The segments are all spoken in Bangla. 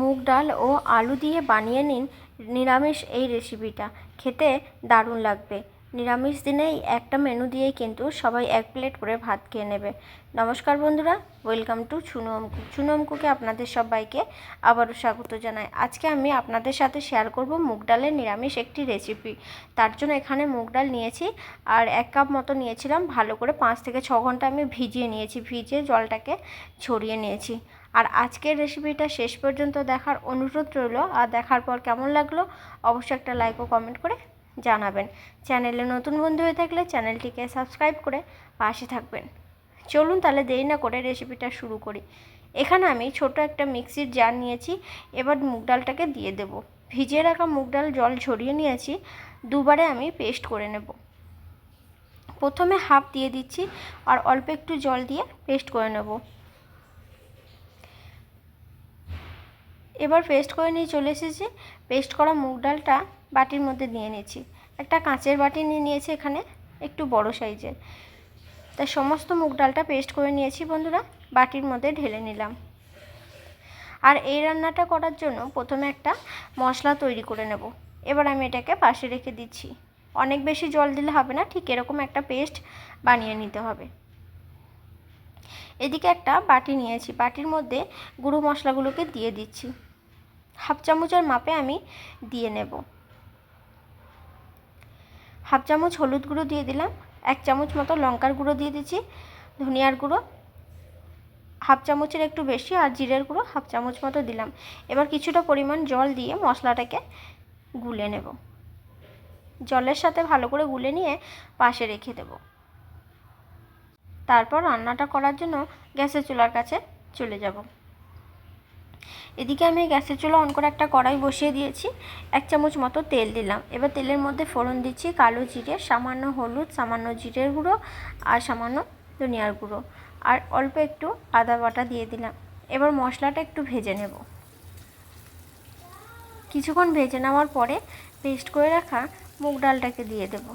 মুগ ডাল ও আলু দিয়ে বানিয়ে নিন নিরামিষ এই রেসিপিটা খেতে দারুণ লাগবে। নিরামিষ দিনেই একটা মেনু দিয়েই কিন্তু সবাই এক প্লেট করে ভাত খেয়ে নেবে। নমস্কার বন্ধুরা ওয়েলকাম টু চুনু অঙ্কু চুনু অঙ্কুকে আপনাদের সবাইকে আবারও স্বাগত জানাই। আজকে আমি আপনাদের সাথে শেয়ার করব মুগ ডালের নিরামিষ একটি রেসিপি তার জন্য এখানে মুগ ডাল নিয়েছি আর এক কাপ মতো নিয়েছিলাম। ভালো করে পাঁচ থেকে ছ ঘণ্টা আমি ভিজিয়ে নিয়েছি। ভিজিয়ে জলটাকে ছড়িয়ে নিয়েছি। আর আজকের রেসিপিটা শেষ পর্যন্ত দেখার অনুরোধ রইল। আর দেখার পর কেমন লাগল অবশ্যই একটা লাইক ও কমেন্ট করে জানাবেন। চ্যানেলে নতুন বন্ধু হয়ে থাকলে চ্যানেলটিকে সাবস্ক্রাইব করে পাশে থাকবেন। চলুন তাহলে দেরি না করে রেসিপিটা শুরু করি। এখানে আমি ছোট একটা মিক্সির জার নিয়েছি, এবার মুগ ডালটাকে দিয়ে দেব। ভিজিয়ে রাখা মুগ ডাল জল ঝরিয়ে নিয়েছি, দুবারে আমি পেস্ট করে নেব। প্রথমে হাফ দিয়ে দিচ্ছি, আর অল্প একটু জল দিয়ে পেস্ট করে নেব। এবার পেস্ট করে নিয়ে চলে এসেছি। পেস্ট করা মুগ ডালটা বাটির মধ্যে নিয়ে নিয়েছি। একটা কাঁচের বাটি নিয়ে নিয়েছি এখানে, একটু বড় সাইজের। তাই সমস্ত মুগ ডালটা পেস্ট করে নিয়েছি বন্ধুরা, বাটির মধ্যে ঢেলে নিলাম। আর এই রান্নাটা করার জন্য প্রথমে একটা মশলা তৈরি করে নেব। এবার আমি এটাকে পাশে রেখে দিচ্ছি। অনেক বেশি জল দিলে হবে না, ঠিক এরকম একটা পেস্ট বানিয়ে নিতে হবে। এদিকে একটা বাটি নিয়েছি। বাটির মধ্যে গুঁড়ো মশলাগুলোকে দিয়ে দিচ্ছি। হাফ চামচের মাপে আমি দিয়ে নেব। হাফ চামচ হলুদ গুঁড়ো দিয়ে দিলাম, এক চামচ মতো লঙ্কার গুঁড়ো দিয়ে দিচ্ছি, ধনিয়ার গুঁড়ো হাফ চামচের একটু বেশি আর জিরের গুঁড়ো হাফ চামচ মতো দিলাম। এবার কিছুটা পরিমাণ জল দিয়ে মশলাটাকে গুলে নেব। জলের সাথে ভালো করে গুলে নিয়ে পাশে রেখে দেব। তারপর রান্নাটা করার জন্য গ্যাসের চুলার কাছে চলে যাব। এদিকে আমি গ্যাসের চুলা অন করে একটা কড়াই বসিয়ে দিয়েছি। এক চামচ মতো তেল দিলাম। এবার তেলের মধ্যে ফোড়ন দিচ্ছি কালো জিরে, সামান্য হলুদ, সামান্য জিরের গুঁড়ো আর সামান্য ধনিয়ার গুঁড়ো। আর অল্প একটু আদা বাটা দিয়ে দিলাম। এবার মশলাটা একটু ভেজে নেব। কিছুক্ষণ ভেজে নেওয়ার পরে পেস্ট করে রাখা মুগ ডালটাকে দিয়ে দেব।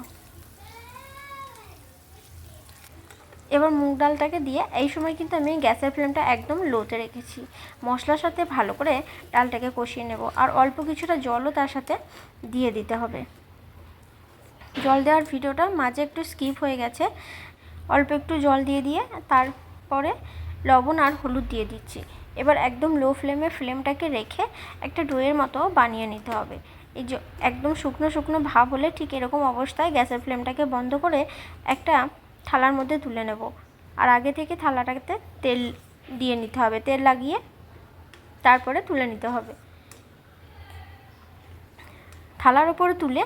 এবার মুগ ডালটাকে দিয়ে এই সময় কিন্তু আমি গ্যাসের ফ্লেমটা একদম লোতে রেখেছি। মশলার সাথে ভালো করে ডালটাকে কষিয়ে নেব আর অল্প কিছুটা জলও তার সাথে দিয়ে দিতে হবে। জল দেওয়ার ভিডিওটা মাঝে একটু স্কিপ হয়ে গেছে। অল্প একটু জল দিয়ে দিয়ে তারপরে লবণ আর হলুদ দিয়ে দিচ্ছি। এবার একদম লো ফ্লেমে ফ্লেমটাকে রেখে একটা ডোয়ের মতো বানিয়ে নিতে হবে। এই যে একদম শুকনো শুকনো ভাব হলে ঠিক এরকম অবস্থায় গ্যাসের ফ্লেমটাকে বন্ধ করে একটা থালার মধ্যে তুলে নেব। আর আগে থেকে থালাটাতে তেল দিয়ে নিতে হবে। তেল লাগিয়ে তারপরে তুলে নিতে হবে। থালার ওপরে তুলে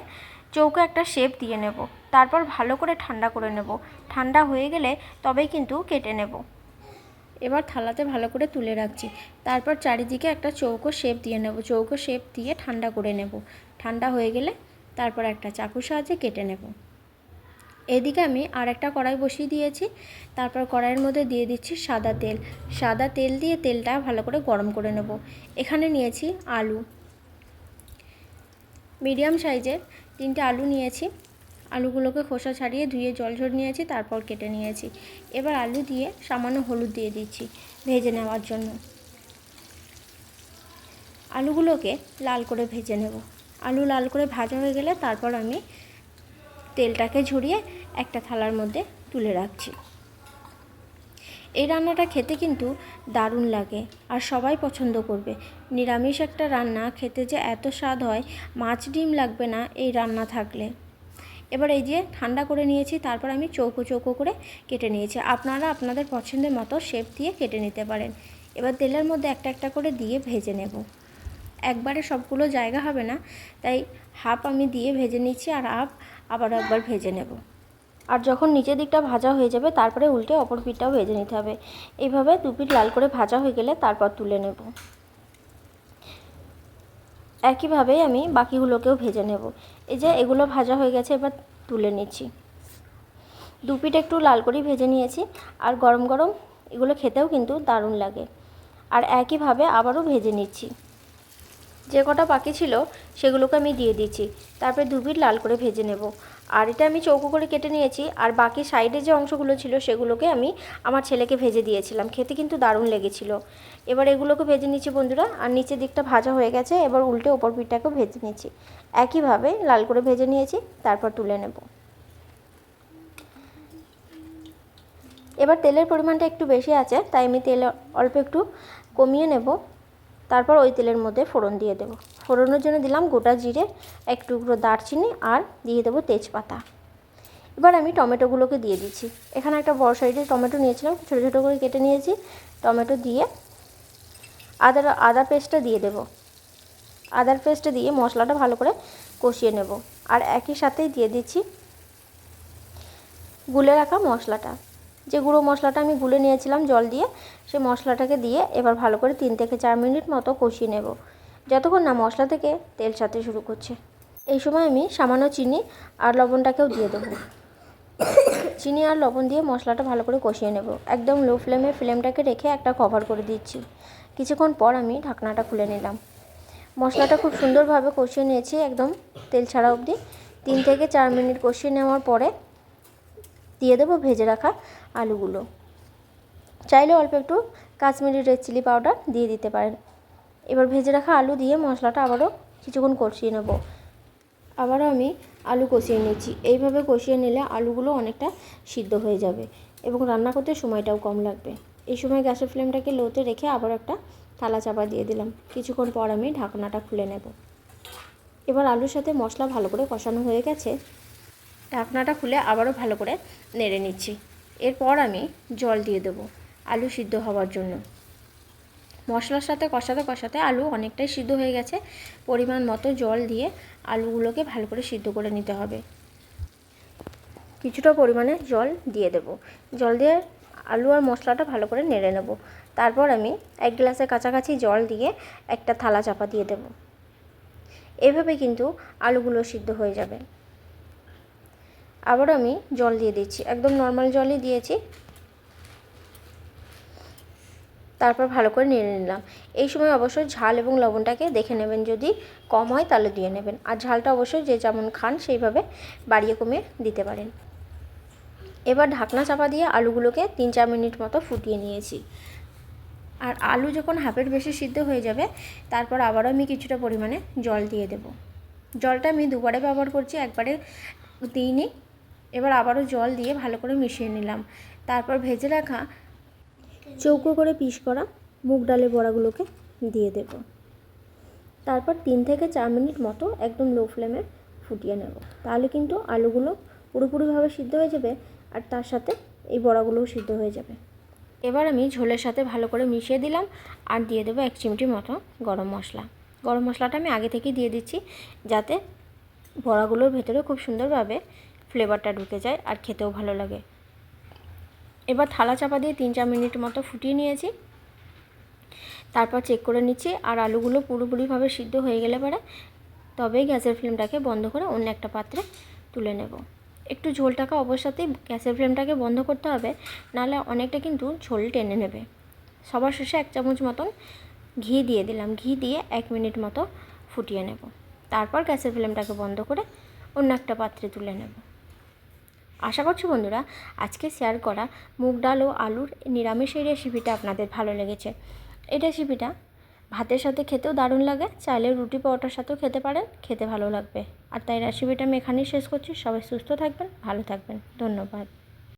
চৌকো একটা শেপ দিয়ে নেব। তারপর ভালো করে ঠান্ডা করে নেব। ঠান্ডা হয়ে গেলে তবেই কিন্তু কেটে নেব। এবার থালাতে ভালো করে তুলে রাখছি। তারপর চারিদিকে একটা চৌকো শেপ দিয়ে নেব। চৌকো শেপ দিয়ে ঠান্ডা করে নেব। ঠান্ডা হয়ে গেলে তারপর একটা চাকুর সাহায্যে কেটে নেব। এদিকে আমি আর একটা কড়াই বসিয়ে দিয়েছি। তারপর কড়াইয়ের মধ্যে দিয়ে দিচ্ছি সাদা তেল। সাদা তেল দিয়ে তেলটা ভালো করে গরম করে নেব। এখানে নিয়েছি আলু। মিডিয়াম সাইজের তিনটে আলু নিয়েছি। আলুগুলোকে খোসা ছাড়িয়ে ধুয়ে জল ঝরে নিয়েছি, তারপর কেটে নিয়েছি। এবার আলু দিয়ে সামান্য হলুদ দিয়ে দিচ্ছি ভেজে নেওয়ার জন্য। আলুগুলোকে লাল করে ভেজে নেব। আলু লাল করে ভাজা হয়ে গেলে তারপর আমি তেলটাকে ঝরিয়ে একটা থালার মধ্যে তুলে রাখছি। এই রান্নাটা খেতে কিন্তু দারুণ লাগে আর সবাই পছন্দ করবে। নিরামিষ একটা রান্না খেতে যে এত স্বাদ হয়, মাছ ডিম লাগবে না এই রান্না থাকলে। এবার এই যে ঠান্ডা করে নিয়েছি, তারপর আমি চৌকো চৌকো করে কেটে নিয়েছি। আপনারা আপনাদের পছন্দের মতো শেপ দিয়ে কেটে নিতে পারেন। এবার তেলের মধ্যে একটা একটা করে দিয়ে ভেজে নেব। একবারে সবগুলো জায়গা হবে না, তাই হাফ আমি দিয়ে ভেজে নিচ্ছি আর হাফ আবার একবার ভেজে নেব। আর যখন নিচের দিকটা ভাজা হয়ে যাবে, তারপরে উল্টে অপর পিঠটাও ভেজে নিতে হবে। এইভাবে দু পিঠ লাল করে ভাজা হয়ে গেলে তারপর তুলে নেব। একইভাবেই আমি বাকিগুলোকেও ভেজে নেব। এই যে এগুলো ভাজা হয়ে গেছে, এবার তুলে নিচ্ছি। দু পিঠ একটু লাল করেই ভেজে নিয়েছি। আর গরম গরম এগুলো খেতেও কিন্তু দারুণ লাগে। আর একইভাবে আবারও ভেজে নিচ্ছি। যে কটা বাকি ছিল, সেগুলোকে আমি দিয়ে দিচ্ছি তারপরে দু লাল করে ভেজে নেব। আর এটা আমি চৌকো করে কেটে নিয়েছি। আর বাকি সাইডে যে অংশগুলো ছিল, সেগুলোকে আমি আমার ছেলেকে ভেজে দিয়েছিলাম। খেতে কিন্তু দারুণ লেগেছিল। এবার এগুলোকে ভেজে নিচ্ছি বন্ধুরা। আর নিচের দিকটা ভাজা হয়ে গেছে। এবার উল্টে ওপর পিঠটাকেও ভেজে নিচ্ছি। একইভাবে লাল করে ভেজে নিয়েছি। তারপর তুলে নেব। এবার তেলের পরিমাণটা একটু বেশি আছে, তাই আমি তেল অল্প একটু কমিয়ে নেব। তারপর ওই তেলের মধ্যে ফোড়ন দিয়ে দেবো। ফোড়নের জন্য দিলাম গোটা জিরে, এক টুকরো দারচিনি আর দিয়ে দেবো তেজপাতা। এবার আমি টমেটোগুলোকে দিয়ে দিচ্ছি। এখানে একটা বড় সাইজের টমেটো নিয়েছিলাম, ছোটো ছোটো করে কেটে নিয়েছি। টমেটো দিয়ে আদা আদা পেস্টটা দিয়ে দেবো। আদার পেস্টটা দিয়ে মশলাটা ভালো করে কষিয়ে নেব। আর একই সাথেই দিয়ে দিচ্ছি গুলে রাখা মশলাটা। যে গুঁড়ো মশলাটা আমি গুলে নিয়েছিলাম জল দিয়ে সেই মশলাটাকে দিয়ে এবার ভালো করে তিন থেকে চার মিনিট মতো কষিয়ে নেব। যতক্ষণ না মশলা থেকে তেল সাথে শুরু করছে। এই সময় আমি সামান্য চিনি আর লবণটাকেও দিয়ে দেবো। চিনি আর লবণ দিয়ে মশলাটা ভালো করে কষিয়ে নেব। একদম লো ফ্লেমে ফ্লেমটাকে রেখে একটা কভার করে দিচ্ছি। কিছুক্ষণ পর আমি ঢাকনাটা খুলে নিলাম। মশলাটা খুব সুন্দরভাবে কষিয়ে নিয়েছি, একদম তেল ছাড়া অবধি। তিন থেকে চার মিনিট কষিয়ে নেওয়ার পরে দিয়ে দেবো ভেজে রাখা আলুগুলো। চাইলে অল্প একটু কাশ্মীরি রেড চিলি পাউডার দিয়ে দিতে পারেন। এবার ভেজে রাখা আলু দিয়ে মশলাটা আবারও কিছুক্ষণ কষিয়ে নেব। আবারও আমি আলু কষিয়ে নিয়েছি। এইভাবে কষিয়ে নিলে আলুগুলো অনেকটা সিদ্ধ হয়ে যাবে এবং রান্না করতে সময়টাও কম লাগবে। এই সময় গ্যাসের ফ্লেমটাকে লোতে রেখে আবার একটা থালা চাপা দিয়ে দিলাম। কিছুক্ষণ পর আমি ঢাকনাটা খুলে নেব। এবার আলুর সাথে মশলা ভালো করে কষানো হয়ে গেছে। ঢাকনাটা খুলে আবারও ভালো করে নেড়ে নিচ্ছি। এরপর আমি জল দিয়ে দেবো আলু সিদ্ধ হওয়ার জন্য। মশলার সাথে কষাতে কষাতে আলু অনেকটাই সিদ্ধ হয়ে গেছে। পরিমাণ মতো জল দিয়ে আলুগুলোকে ভালো করে সিদ্ধ করে নিতে হবে। কিছুটা পরিমাণে জল দিয়ে দেব। জল দিয়ে আলু আর মশলাটা ভালো করে নেড়ে নেব। তারপর আমি এক গ্লাসের কাছাকাছি জল দিয়ে একটা থালা চাপা দিয়ে দেব। এভাবে কিন্তু আলুগুলো সিদ্ধ হয়ে যাবে। আবার আমি জল দিয়ে দিচ্ছি, একদম নর্মাল জলই দিয়েছি। তারপর ভালো করে নেড়ে নিলাম। এই সময় অবশ্যই ঝাল এবং লবণটাকে দেখে নেবেন, যদি কম হয় তাহলে দিয়ে নেবেন। আর ঝালটা অবশ্যই যে যেমন খান সেইভাবে বাড়িয়ে কমিয়ে দিতে পারেন। এবার ঢাকনা চাপা দিয়ে আলুগুলোকে তিন চার মিনিট মতো ফুটিয়ে নিয়েছি। আর আলু যখন হাফের বেশি সিদ্ধ হয়ে যাবে, তারপর আবারও আমি কিছুটা পরিমাণে জল দিয়ে দেব। জলটা আমি দুবারে ব্যবহার করছি, একবারে দিইনি এবার আবারও জল দিয়ে ভালো করে মিশিয়ে নিলাম। তারপর ভেজে রাখা চৌকো করে পিস করা মুগ ডালের বড়াগুলোকে দিয়ে দেব। তারপর তিন থেকে চার মিনিট মতো একদম লো ফ্লেমে ফুটিয়ে নেব। তাহলে কিন্তু আলুগুলো পুরোপুরিভাবে সিদ্ধ হয়ে যাবে আর তার সাথে এই বড়াগুলোও সিদ্ধ হয়ে যাবে। এবার আমি ঝোলের সাথে ভালো করে মিশিয়ে দিলাম আর দিয়ে দেবো এক চিমটি মতো গরম মশলা। গরম মশলাটা আমি আগে থেকেই দিয়ে দিচ্ছি যাতে বড়াগুলোর ভেতরে খুব সুন্দরভাবে ফ্লেভারটা ঢুকে যায় আর খেতেও ভালো লাগে। এবার থালা চাপা দিয়ে তিন চার মিনিট মতো ফুটিয়ে নিয়েছি। তারপর চেক করে নিচ্ছি আর আলুগুলো পুরোপুরিভাবে সিদ্ধ হয়ে গেলে পরে তবেই গ্যাসের ফ্লেমটাকে বন্ধ করে অন্য একটা পাত্রে তুলে নেব। একটু ঝোলটাকে অবশ্যই গ্যাসের ফ্লেমটাকে বন্ধ করতে হবে, নাহলে অনেকটা কিন্তু ঝোল টেনে নেবে। সবার শেষে এক চামচ মতন ঘি দিয়ে দিলাম। ঘি দিয়ে এক মিনিট মতো ফুটিয়ে নেব। তারপর গ্যাসের ফ্লেমটাকে বন্ধ করে অন্য একটা পাত্রে তুলে নেব। আশা করছি বন্ধুরা, আজকে শেয়ার করা মুগ ডাল ও আলুর নিরামিষ এই রেসিপিটা আপনাদের ভালো লেগেছে। এই রেসিপিটা ভাতের সাথে খেতেও দারুণ লাগে, চাইলে রুটি পরোটার সাথেও খেতে পারেন, খেতে ভালো লাগবে। আর তাই রেসিপিটা আমি এখানেই শেষ করছি, সবাই সুস্থ থাকবেন, ভালো থাকবেন, ধন্যবাদ।